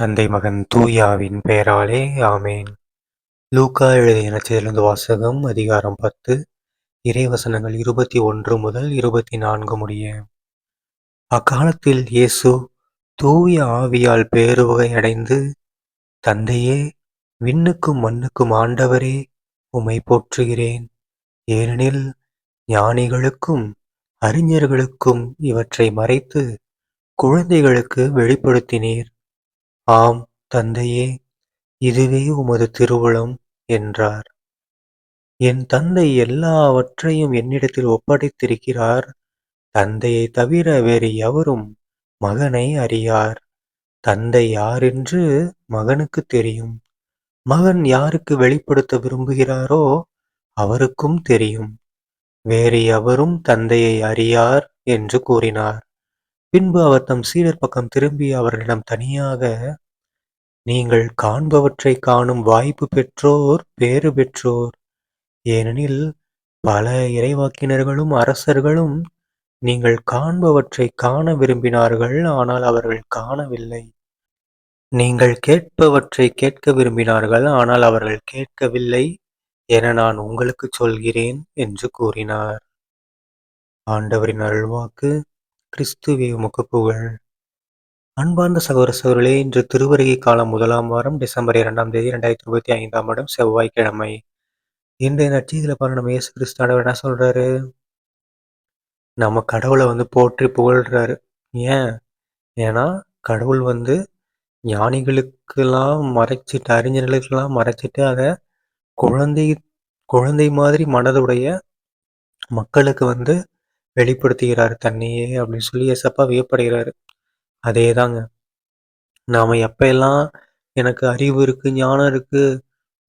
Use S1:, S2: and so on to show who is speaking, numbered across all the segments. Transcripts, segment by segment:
S1: தந்தை மகன் தூயாவின் பெயராலே ஆமேன். லூக்கா எழுதிய நச்சதிலிருந்து வாசகம் அதிகாரம் பத்து இறைவசனங்கள் இருபத்தி ஒன்று முதல் இருபத்தி நான்கு முடிய. அக்காலத்தில் இயேசு தூய ஆவியால் பேருவகை அடைந்து தந்தையே விண்ணுக்கும் மண்ணுக்கும் ஆண்டவரே உமை போற்றுகிறேன். ஏனெனில் ஞானிகளுக்கும் அறிஞர்களுக்கும் இவற்றை மறைத்து குழந்தைகளுக்கு வெளிப்படுத்தினீர். ஆம் தந்தையே இதுவே உமது திருவுளம் என்றார். என் தந்தை எல்லாவற்றையும் என்னிடத்தில் ஒப்படைத்திருக்கிறார். தந்தையை தவிர வேறு எவரும் மகனை அறியார். தந்தை யார் என்று மகனுக்கு தெரியும். மகன் யாருக்கு வெளிப்படுத்த விரும்புகிறாரோ அவருக்கும் தெரியும். வேறு எவரும் தந்தையை அறியார் என்று கூறினார். பின்பு அவர் தம் சீடர் பக்கம் திரும்பி அவர்களிடம் தனியாக நீங்கள் காண்பவற்றை காணும் வாய்ப்பு பெற்றோர் பேறு பெற்றோர். ஏனெனில் பல இறைவாக்கினர்களும் அரசர்களும் நீங்கள் காண்பவற்றை காண விரும்பினார்கள் ஆனால் அவர்கள் காணவில்லை. நீங்கள் கேட்பவற்றை கேட்க விரும்பினார்கள் ஆனால் அவர்கள் கேட்கவில்லை என நான் உங்களுக்கு சொல்கிறேன் என்று கூறினார். ஆண்டவரின் அருள்வாக்கு. கிறிஸ்துவே உமக்கு புகழ். அன்பார்ந்த சகோதர சகோதரர்களே இன்று திருவருகை காலம் முதலாம் வாரம் டிசம்பர் இரண்டாம் தேதி ரெண்டாயிரத்தி இருபத்தி ஐந்தாம் வருடம் செவ்வாய்க்கிழமை. இன்றைய நட்சத்திரத்தில் பாருங்க நம்ம இயேசு கிறிஸ்தானவர் என்ன சொல்றாரு? நம்ம கடவுளை வந்து போற்றி புகழ்றாரு. ஏன்? ஏன்னா கடவுள் வந்து ஞானிகளுக்கெல்லாம் மறைச்சிட்டு அறிஞர்களுக்கெல்லாம் மறைச்சிட்டு அதை குழந்தை குழந்தை மாதிரி மனதுடைய மக்களுக்கு வந்து வெளிப்படுத்துகிறார் தன்னையே அப்படின்னு சொல்லி எசப்பா வியப்படுகிறாரு. அதே தாங்க நாம் எப்பெல்லாம் எனக்கு அறிவு இருக்குது ஞானம் இருக்குது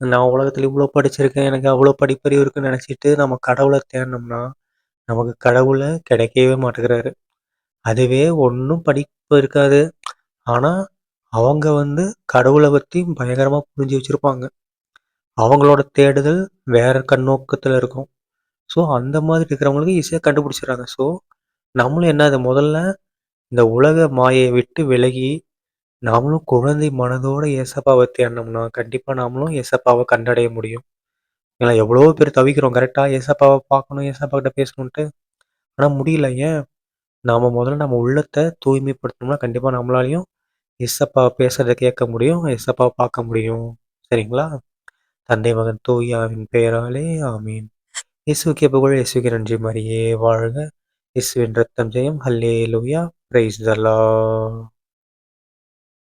S1: நான் உலகத்தில் இவ்வளோ படிச்சிருக்கேன் எனக்கு அவ்வளோ படிப்பறிவு இருக்குன்னு நினச்சிட்டு நம்ம கடவுளை தேடினோம்னா நமக்கு கடவுளை கிடைக்கவே மாட்டேங்கிறாரு. அதுவே ஒன்றும் படிப்பு இருக்காது. ஆனால் அவங்க வந்து கடவுளை பற்றி பயங்கரமாக புரிஞ்சு வச்சுருப்பாங்க. அவங்களோட தேடுதல் வேற கண்ணோக்கத்தில் இருக்கும். ஸோ அந்த மாதிரி இருக்கிறவங்களுக்கு ஈஸியாக கண்டுபிடிச்சிடுறாங்க. ஸோ நம்மளும் என்ன அது முதல்ல இந்த உலக மாயை விட்டு விலகி நாமளும் குழந்தை மனதோட ஏசப்பாவை தேடினோம்னா கண்டிப்பாக நாமளும் ஏசப்பாவை கண்டடைய முடியும். ஏன்னா எவ்வளோ பேர் தவிக்கிறோம். கரெக்டாக ஏசப்பாவை பார்க்கணும் ஏசப்பா கிட்ட பேசணுன்ட்டு ஆனால் முடியல ஏன்? நாம் முதல்ல நம்ம உள்ளத்தை தூய்மைப்படுத்தணும்னா கண்டிப்பாக நம்மளாலையும் எஸ்அப்பாவை பேசுறதை கேட்க முடியும் எஸ்அப்பாவை பார்க்க முடியும். சரிங்களா? தந்தை மகன் தூயாவின் பெயராலே ஆமீன். இயேசுக்கே புகழ் இயேசுக்கு நன்றி மரியே வாழ்க. இயேசுவின் ரத்தம் ஜெயம். ஹல்லே லூயா பிரைஸ் தலா